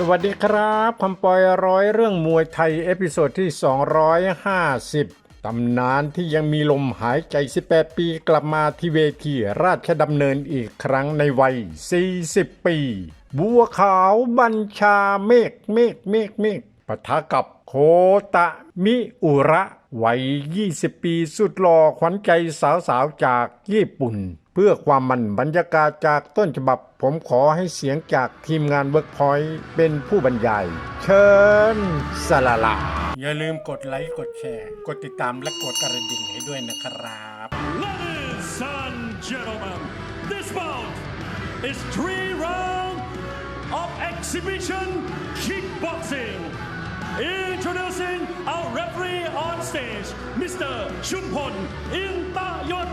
สวัสดีครับคำปอยร้อยเรื่องมวยไทย เอพิโซดที่ 250 ตำนานที่ยังมีลมหายใจ 18 ปีกลับมาที่เวทีราชดำเนินอีกครั้งในวัย 40 ปี บัวขาวบัญชาเมฆเมฆเมฆเมฆปะทะกับโคตะมิอุระ วัย 20 ปีสุดหล่อขวัญใจสาวๆจากญี่ปุ่น พื่อความมันบรรยากาศจากต้นฉบับ ผมขอให้เสียงจากทีมงานเวิร์กพอยต์เป็นผู้บรรยาย เชิญสละละ อย่าลืมกดไลค์ กดแชร์ กดติดตามและกดกระดิ่งให้ด้วยนะครับ Ladies and gentlemen, this bout is three rounds of exhibition kickboxing. Introducing our referee on stage, Mr. Chumpon Intayot.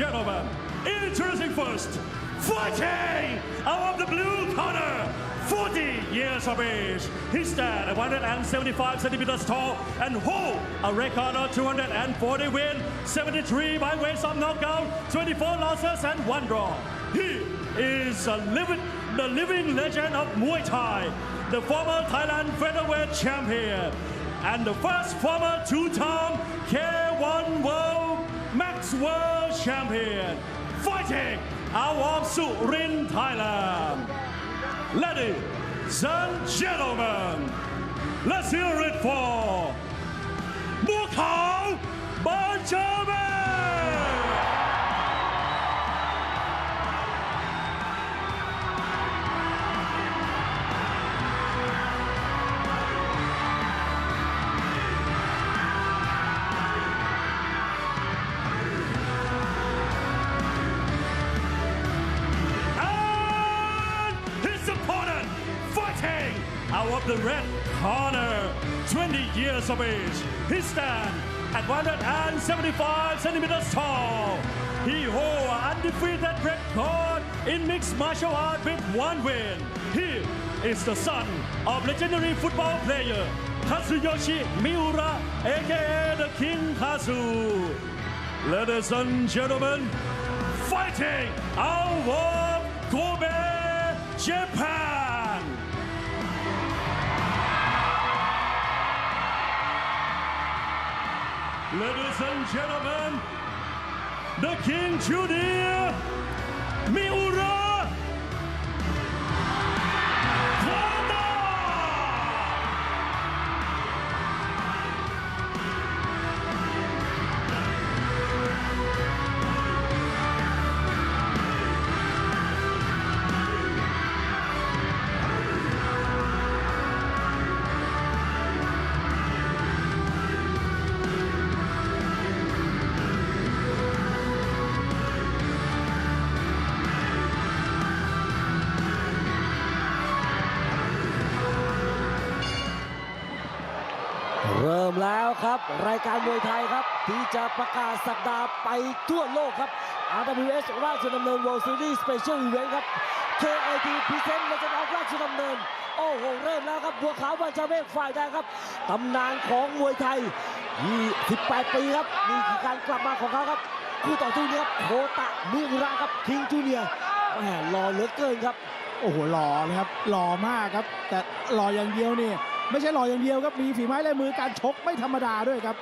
Gentlemen, introducing first, fighting out of the blue corner, 40 years of age. He stands at 175 centimeters tall and hold a record of 240 wins, 73 by ways of knockout, 24 losses and one draw. He is a living, the living legend of Muay Thai, the former Thailand featherweight champion, and the first former two-time K1 World Max World Champion, fighting out of Surin, Thailand. Ladies and gentlemen, let's hear it for Mukau Benjamin! The red corner, 20 years of age. He stands at 175 centimeters tall. He holds undefeated record in mixed martial art with one win. He is the son of legendary football player Kazuyoshi Miura, aka the King Kazu. Ladies and gentlemen, fighting our Kobe, Japan. Ladies and gentlemen, the King Junior Miura เริ่มแล้วครับ รายการมวยไทยครับ ที่จะประกาศสัปดาห์ไปทั่วโลกครับ RWS ราชดำเนิน World Series Special Event ครับ KAT Present Legend of ราชดำเนิน โอ้โห เริ่มแล้วครับ บัวขาววันชาเมฆฝ่ายแดงครับ ตำนานของมวยไทย 28 ปีครับนี่คือการกลับมาของเขาครับ คู่ต่อสู้นี้ครับโคตะมิอุระครับคิงจูเนียแหมรอเหลือเกินครับ โอ้โหหล่อเลยครับหล่อมากครับ แต่หล่ออย่างเดียวนี่ ไม่ใช่หล่ออย่างเดียวครับมีฝีไม้ลายมือการชกไม่ธรรมดาด้วยครับ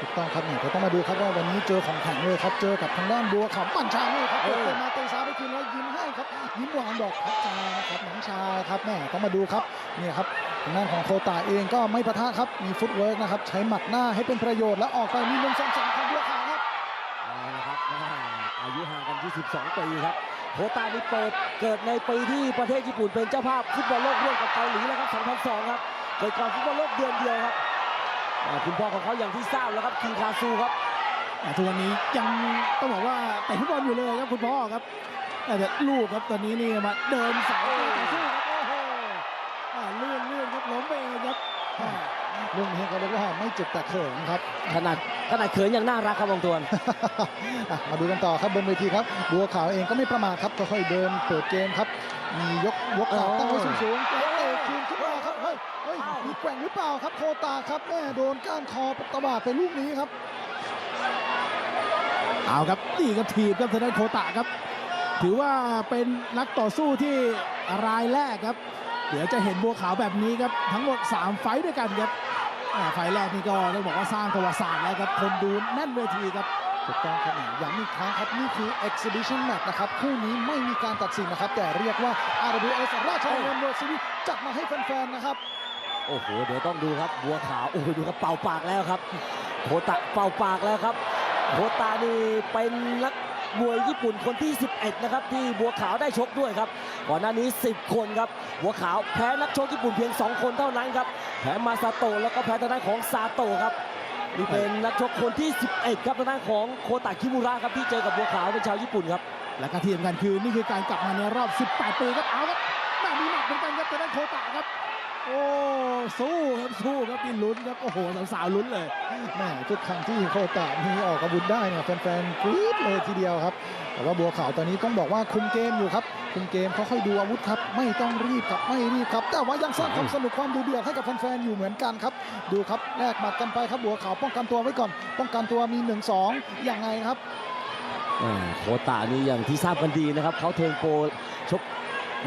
ถูกต้องครับเนี่ยเราต้องมาดูครับว่าวันนี้เจอของแข็งเลยครับเจอกับทางด้านบัวขาวปั่นชาเลยครับเอเปิอดมาเตะซ้ายไปคืนแล้วยิ้มให้ครับยิ้มหวานดอกพักจาครับน้องชายครับแม่ต้องมาดูครับเนี่ยครับทางด้านของโคตาเองก็ไม่ปะทะครับมีฟุตเวิร์กนะครับใช้หมัดหน้าให้เป็นประโยชน์แล้วออกไปมีมุมสองสองของบัวขาวครับเอาละครับแม่อายุห่างกัน22ปีครับโคตานี่เปิดเกิดในปีที่ประเทศญี่ปุ่นเป็นเจ้าภาพฟุตบอลโลกร่วมกับเกาหลีแล้วครับ2002 ครับ เกิดก่อนฟุตบอลโลกเดือนเดียวครับอ่าคุณพ่อของเขาอย่างที่ทราบแล้วครับคิงคาซูครับแต่ทุกวันนี้ยังต้องบอกว่าแต่ฟุตบอลอยู่เลยครับคุณพ่อครับ แต่ลูกครับตอนนี้นี่มาเดินสายต่อสู้ครับโอ้โหอ่าเลื่อนเลื่อนครับล้มไปเองครับอ่าเรื่องนี้เขาเรียกว่าไม่เจ็บแต่เขินครับขนาดขนาดเขินยังน่ารักครับวงตวนอะมาดูกันต่อครับบนเวทีครับบัวขาวเองก็ไม่ประมาทครับค่อยๆเดินเปิดเกมครับมียกยกขาตั้งไว้สูงๆแล้วเตะคืนขึ้น กว่งหรือเปล่าครับโคตาครับแม่โดนก้านคอตะบาดไปลูกนี้ครับ เอาครับนี่ครับทีบครับทางด้านโคตะครับ ถือว่าเป็นนักต่อสู้ที่รายแรกครับ เดี๋ยวจะเห็นบัวขาวแบบนี้ครับ ทั้งหมด 3 ไฟต์ด้วยกันครับอ่าไฟล์แรกนี่ก็ต้องบอกว่าสร้างประวัติศาสตร์แล้วครับ คนดูแน่นเวทีครับถูกต้องครับย้ำอีกครั้งครับ นี่คือ exhibition match นะครับ คู่นี้ไม่มีการตัดสินนะครับ แต่เรียกว่า RWS ราชดำเนินเวอร์ซีรีส์จัดมาให้แฟน ๆ นะครับ โอ้โห เดี๋ยวต้องดูครับ บัวขาว โอ้โห ดูครับเป่าปากแล้วครับ โคตะเป่าปากแล้วครับ โคตะนี่เป็นนักมวยญี่ปุ่นคนที่ 11 นะครับ ที่บัวขาวได้ชกด้วยครับ ก่อนหน้านี้ 10 คนครับ บัวขาวแพ้นักชกญี่ปุ่นเพียง 2 คนเท่านั้นครับ แพ้มาซาโตะแล้วก็แพ้ทางด้านของซาโตะครับ นี่เป็นนักชกคนที่ 11 ครับทางด้านของโคตะคิมุระครับที่เจอกับบัวขาวเป็นชาวญี่ปุ่นครับ และก็ที่สำคัญคือนี่คือการกลับมาในรอบ 18 ปีครับ เอาครับแม่มีหมัดเหมือนกันครับทางด้านโคตะครับ โอ้สู้ครับสู้ครับนี่ลุ้นครับโอ้โหสาวๆลุ้นเลยแม่ทุกครั้งที่โคตะมีออกอาวุธได้เนี่ยแฟนๆกรี๊ดเลยทีเดียวครับ แต่ว่าบัวขาวตอนนี้ต้องบอกว่าคุมเกมอยู่ครับคุมเกมเขาค่อยดูอาวุธครับ ไม่ต้องรีบครับไม่รีบครับ แต่ว่ายังสร้างความสนุกความดูเดือดให้กับแฟนๆอยู่เหมือนกันครับ ดูครับแลกหมัดกันไปครับบัวขาวป้องกันตัวไว้ก่อน ป้องกันตัวมี 1-2ยังไงครับโคตานี่อย่างที่ทราบกันดีนะครับเขาเทิร์นโปร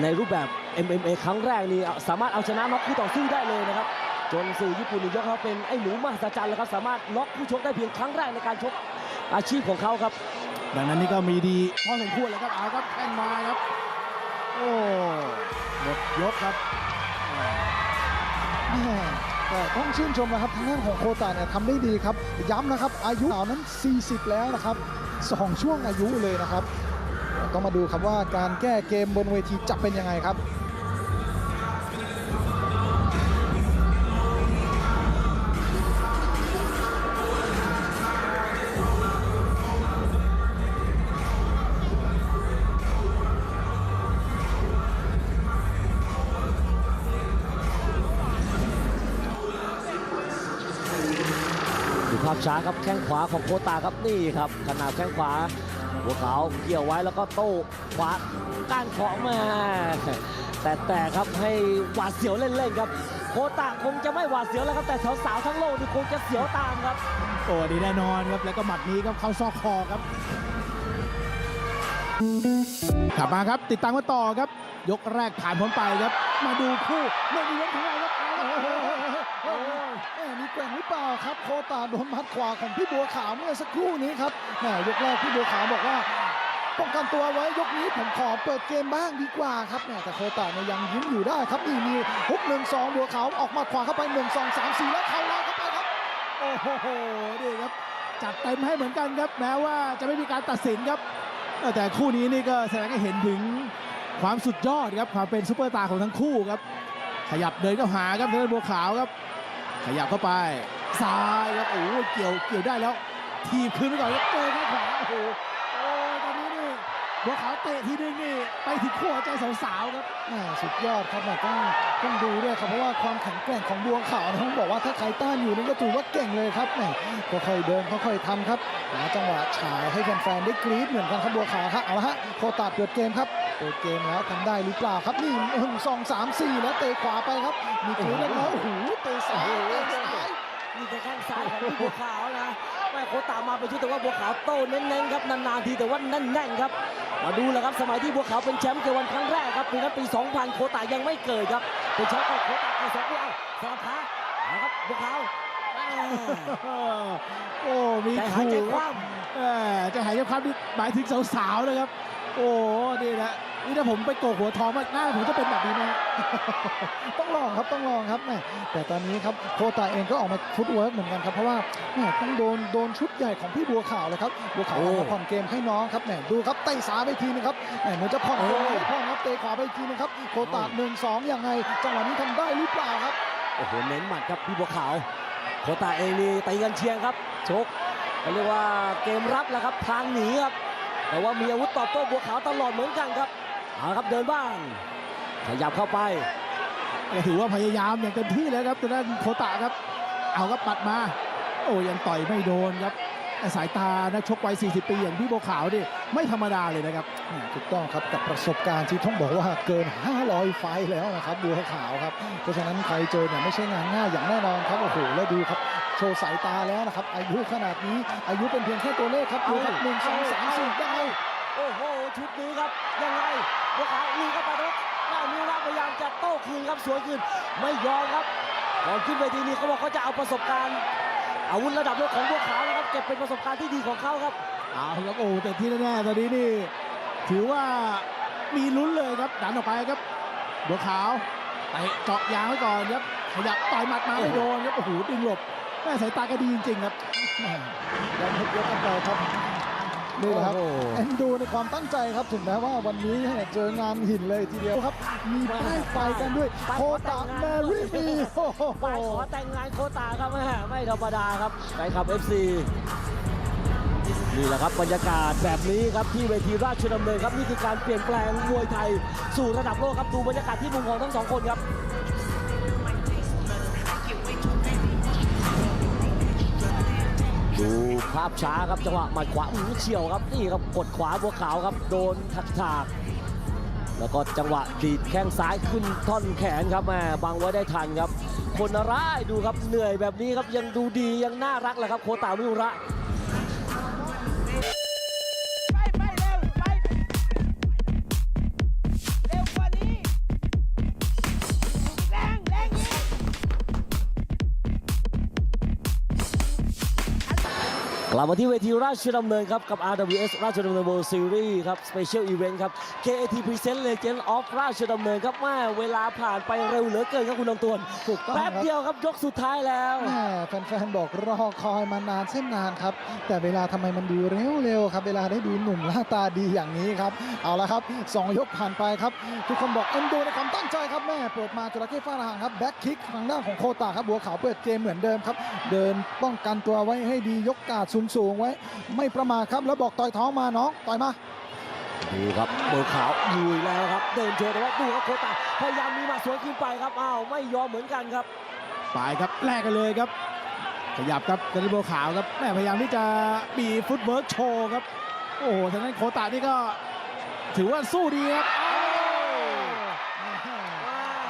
ในรูปแบบ MMA ครั้งแรกนี่สามารถเอาชนะน็อกคู่ต่อสู้ได้เลยนะครับ จนสื่อญี่ปุ่นนี่ยกเขาเป็นไอ้หนูมหัศจรรย์แล้วครับ สามารถน็อกผู้ชกได้เพียงครั้งแรกในการชกอาชีพของเขาครับ ดังนั้นนี่ก็มีดีพอสมควรเลยครับเอาครับแทงมาครับ โอ้หมดยกครับแม่แต่ต้องชื่นชมนะครับทางด้านของโคตาเนี่ยทำได้ดีครับ ย้ำนะครับ อายุเหล่านั้น 40 แล้วนะครับสองช่วงอายุเลยนะครับ ต้องมาดูครับว่าการแก้เกมบนเวทีจะเป็นยังไงครับดูภาพช้าครับแข้งขวาของโคตาครับนี่ครับขนาดแข้งขวา หัวขาวเกี่ยวไว้แล้วก็โต้ขวาก้านของมาแต่แต่ครับให้หวาดเสียวเล่นๆครับ โคตาคงจะไม่หวาดเสียวแล้วครับแต่สาวๆทั้งโลกนี่คงจะเสียวตามครับ โอ้ดีแน่นอนครับแล้วก็หมัดนี้ครับเข้าซอกคอครับกลับมาครับติดตามกันต่อครับ ยกแรกผ่านพ้นไปครับ มาดูคู่เรื่องอีเวนของเราครับโอ้โหมีแกว่งหรือเล่าครับโคตาโดนมัดขวาของพี่บัวขาวเมื่อสักครู่นี้ครับแม่ยกแรกพี่บัวขาวบอกว่าป้องกันตัวไว้ยกนี้ผมขอเปิดเกมบ้างดีกว่าครับแม่แต่โคตาเนี่ยยังยิ้มอยู่ได้ครับนี่มีฮุกหนึ่งสองบัวขาวออกมาขวาเข้าไปหนึ่งสองสามสี่แล้วเข่าลอยเข้าไปครับโอ้โหนี่ครับจัดเต็มให้เหมือนกันครับแม้ว่าจะไม่มีการตัดสินครับ แต่คู่นี้นี่ก็แสดงให้เห็นถึงความสุดยอดครับความเป็นซุปเปอร์ตาร์ของทั้งคู่ครับ ขยับเดินเข้าหาครับเดินบัวขาวครับ ขยับเข้าไป ซ้ายครับโอ้โหเกี่ยวเกี่ยวได้แล้ว ทีบคืนไปก่อนครับเจอข้างขวาโอ้โหโอ้ตอนนี้นี่บัวขาวเตะทีนึงนี่ไปถึงขั้วใจสาวๆครับแม่สุดยอดครับแม่ต้องต้องดูด้วยครับเพราะว่าความแข็งแกร่งของบัวขาวนะต้องบอกว่าถ้าใครต้านอยู่นี่ก็ถือว่าเก่งเลยครับแม่ค่อยเดินค่อยๆทำครับหาจังหวะฉายให้แฟนๆได้กรี๊ดเหมือนกันครับบัวขาวครับเอาละฮะโคตาเปิดเกมครับเปิดเกมแล้วทำได้หรือเปล่าครับนี่หนึ่งสองสามสี่แล้วเตะขวาไปครับมีกรี๊ดแล้วโอ้โหเบัวขาวนะแม่โคตามาเป็นชุดแต่ว่าบัวขาวโต้เน้นๆครับนานๆทีแต่ว่าแน่นๆครับ มาดูแหละครับสมัยที่บัวขาวเป็นแชมป์เกวันครั้งแรกครับปีนั้นปี 2000 โคตายังไม่เกิดครับเป็นแชมป์กับโคตาเกิดสองปีเอาสลับขาเอาครับบัวขาวแม่โอ้มีใจหายใจขู่คคว่รับเออใจะหายใจคว่ำนี่หมายถึงสาวๆนะครับ โอ้นี่นะ นี่ถ้าผมไปโกกหัวทองมากหน้าผมจะเป็นแบบนี้ไหมฮะต้องลองครับต้องลองครับแม่แต่ตอนนี้ครับโคตาเองก็ออกมาฟุตเวิร์กเหมือนกันครับเพราะว่าแม่ต้องโดนโดนชุดใหญ่ของพี่บัวขาวเลยครับบัวขาวออกมาผ่อนเกมให้น้องครับแม่ดูครับเตะซ้ายไปทีนึงครับแม่เหมือนจะผ่อนเกมไม่ผ่อนครับเตะขวาไปทีนึงครับโคตาหนึ่งสองยังไงจังหวะนี้ทำได้หรือเปล่าครับ โอ้โหเน้นหมัดครับพี่บัวขาวโคตาเองนี่ตีกันเชียงครับชกเขาเรียกว่าเกมรับแหละครับทางหนีครับแต่ว่ามีอาวุธตอบโต้บัวขาวตลอดเหมือนกันครับ เอาละครับเดินบ้าง ขยับเข้าไปก็ถือว่าพยายามอย่างเต็มที่แล้วครับแต่ด้านโคตะครับ เอาครับปัดมา โอ้ยังต่อยไม่โดนครับแต่สายตานักชกวัย 40 ปีอย่างพี่บัวขาวนี่ไม่ธรรมดาเลยนะครับแม่ถูกต้องครับกับประสบการณ์ที่ต้องบอกว่าเกิน 500 ไฟล์แล้วนะครับบัวขาวครับ เพราะฉะนั้นใครเจอเนี่ยไม่ใช่งานง่ายอย่างแน่นอนครับโอ้โหแล้วดูครับ โชว์สายตาแล้วนะครับ อายุขนาดนี้อายุเป็นเพียงแค่ตัวเลขครับดูครับหนึ่งสองสามสี่ยังไง โอ้โหชุดนี้ครับ ยังไงบัวขาวลุยเข้าไปครับหน้ามิวระพยายามจะโต้คืนครับสวยคืนไม่ยอมครับก่อนขึ้นเวทีนี้เขาบอกเขาจะเอาประสบการณ์ อาวุธระดับโลกของบัวขาวนะครับเก็บเป็นประสบการณ์ที่ดีของเขาครับเอาครับโอ้แต่ที่แน่ๆตอนนี้นี่ถือว่ามีลุ้นเลยครับดันออกไปครับบัวขาวไปเจาะยางไว้ก่อนครับขยับต่อยหมัดมาไม่โดนครับโอ้โหดึงหลบแม่สายตาก็ดีจริงๆครับแหม่ยังเฮ็ดยกกันต่อครับ นี่แหละครับโอ้โหเอ็นดูในความตั้งใจครับถึงแม้ว่าวันนี้เนี่ยเจองานหินเลยทีเดียวครับ มีป้ายไฟกันด้วยโคตาแมรี่มีโอ้โหไปขอแต่งงานโคตาครับแม่ไม่ธรรมดาครับไปขับ FC นี่แหละครับบรรยากาศแบบนี้ครับที่เวทีราชดำเนินครับนี่คือการเปลี่ยนแปลงมวยไทยสู่ระดับโลกครับดูบรรยากาศที่มุมของทั้งสองคนครับ ดูภาพช้าครับจังหวะหมัดขวาอื้เฉียวครับนี่ครับกดขวาบัวขาวครับโดนถักถากๆแล้วก็จังหวะดีดแข้งซ้ายขึ้นท่อนแขนครับแม่บังไว้ได้ทันครับ คนร้ายดูครับเหนื่อยแบบนี้ครับยังดูดียังน่ารักแหละครับโคตามิระ ลับมาที่เวทีราชดำเนินครับ กับ RWS ราชดำเนิน World Series ครับ Special Event ครับ KAT Present Legend of ราชดำเนินครับแม่เวลาผ่านไปเร็วเหลือเกินครับคุณลำตวนถูกต้องแป๊บครับ เดียวครับยกสุดท้ายแล้วแม่แฟนๆบอกรอคอยมานานเส้นนานครับ แต่เวลาทำไมมันดูเร็วๆครับ เวลาได้ดูหนุ่มหน้าตาดีอย่างนี้ครับ เอาละครับสองยกผ่านไปครับ ทุกคนบอกเอ็นดูในความตั้งใจครับแม่เปิดมาจระเข้ฟาดหางครับแบ็คคิกทางด้านของโคตาครับบัวขาวเปิดเกมเหมือนเดิมครับ เดินป้องกันตัวไว้ให้ดียกกาดสูงๆไว้ ไม่ประมาทครับแล้วบอกต่อยท้องมาน้องต่อยมาดูครับเบอร์ขาวลุยแล้วครับ เดินโชว์แต่ว่าดูครับโคตาพยายามมีหมาสวนขึ้นไปครับอ้าวไม่ยอมเหมือนกันครับไปครับแลกกันเลยครับ ขยับครับกระโบขาวครับแม่พยายามที่จะมีฟุตเวิร์กโชว์ครับ โอ้โหทางนั้นโคตานี่ก็ถือว่าสู้ดีครับ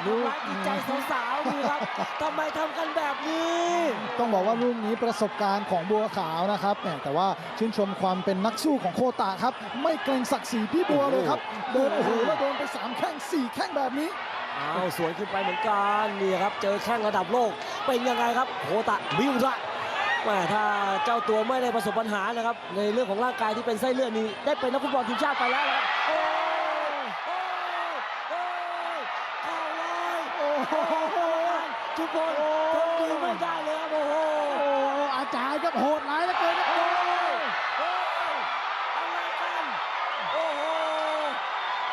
ดูร้ายจิตใจสาวๆดูครับทำไมทำกันแบบนี้ ต้องบอกว่าลูกนี้ประสบการณ์ของบัวขาวนะครับแหมแต่ว่าชื่นชมความเป็นนักสู้ของโคตาครับ ไม่เกรงศักดิ์ศรีพี่บัวเลยครับเดินโอ้โหแล้วโดนไป3แข้ง4แข้งแบบนี้อ้าวสวนขึ้นไปเหมือนกันนี่ครับ เจอแข้งระดับโลกเป็นยังไงครับโคตะมิวระแหมถ้าเจ้าตัวไม่ได้ประสบปัญหานะครับ ในเรื่องของร่างกายที่เป็นไส้เลือดนี้ได้เป็นนักฟุตบอลทีมชาติไปแล้วนะครับโอ้ยโอ้ยโอ้ยเข้าเลย โอ้โห ทุกคนคนดูไม่ได้เลยครับโอ้โหโอ้โหอาจารย์ครับโหดร้ายเหลือเกินครับโอ้ยโอ้ยอะไรกันโอ้โห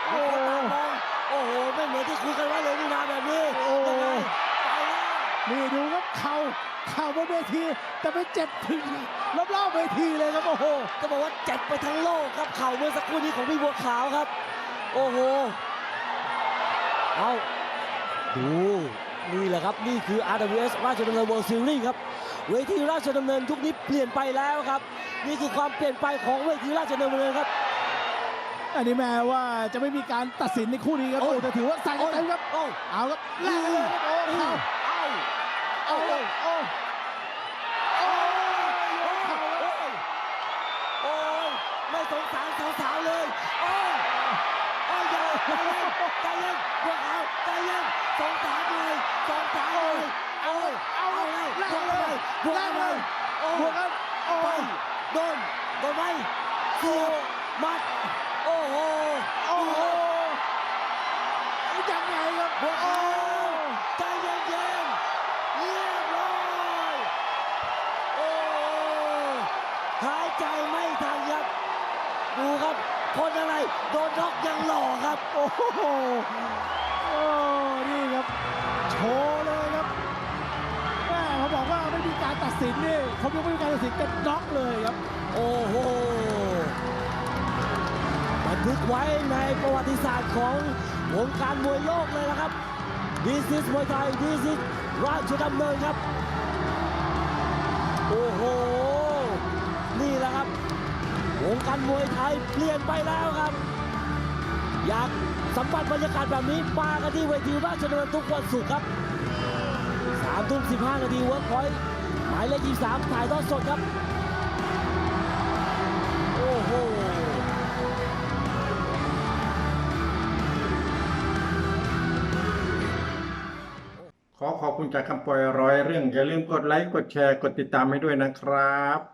โอ้โหโอ้โหไม่เหมือนที่คุยกันไว้เลยนี่นาแบบนี้ยังไงไปแล้วนี่ดูครับเข่าเข่าบนเวทีแต่ไปเจ็บถึงรอบๆเวทีเลยครับโอ้โหจะบอกว่าเจ็บไปทั้งโลกครับเข่าเมื่อสักครู่นี้ของพี่บัวขาวครับ โอ้โหเอาดู นี่แหละครับ นี่คือ RWS ราชดำเนิน World Series ครับ เวทีราชดำเนินยุคนี้เปลี่ยนไปแล้วครับ นี่คือความเปลี่ยนไปของเวทีราชดำเนินครับ อันนี้แม้ว่าจะไม่มีการตัดสินในคู่นี้ครับโอ้โอ้ยแต่ถือว่าใส่กันเต็มครับ โอ้เอาครับแลกกันเลยครับโอ้เข่าเอาเอาเลยโอ้โอ้ โอ้ยโอ้ยโอ้ยไม่สงสารสาวๆเลยโอ้ยโอ้ยอย่าใจเย็น ใจเย็นบัวขาวใจเย็นสงสารเลยสงสารเลยโอ้ยเอาเลยแลกบวกเลเลยยบวกแลกเลเลยยโอ้บวกครับโอ้ไปโดนโดนไหมเสียบมัดโอ้โหโอ้โหยังไงครับบัว ครับคนอะไร โดนน็อกยังหล่อครับ โอ้โหโอ้นี่ครับโชว์เลยครับแม่เขาบอกว่าไม่มีการตัดสินนี่เขายังไม่มีการตัดสินกันน็อกเลยครับ โอ้โหบันทึกไว้ในประวัติศาสตร์ของวงการมวยโลกเลยนะครับ This is มวยไทย This is ราชดำเนินครับ โอ้โหนี่แหละครับ วงการมวยไทยเปลี่ยนไปแล้วครับ อยากสัมผัสบรรยากาศแบบนี้มากันที่เวทีราชดำเนินทุกวันศุกร์ครับ3ทุ่ม15นาทีเวิร์กพอยต์หมายเลข23ถ่ายทอดสดครับ โอ้โหขอขอบคุณจากคำปล่อยร้อยเรื่อง อย่าลืมกดไลค์ กดแชร์ กดติดตามให้ด้วยนะครับ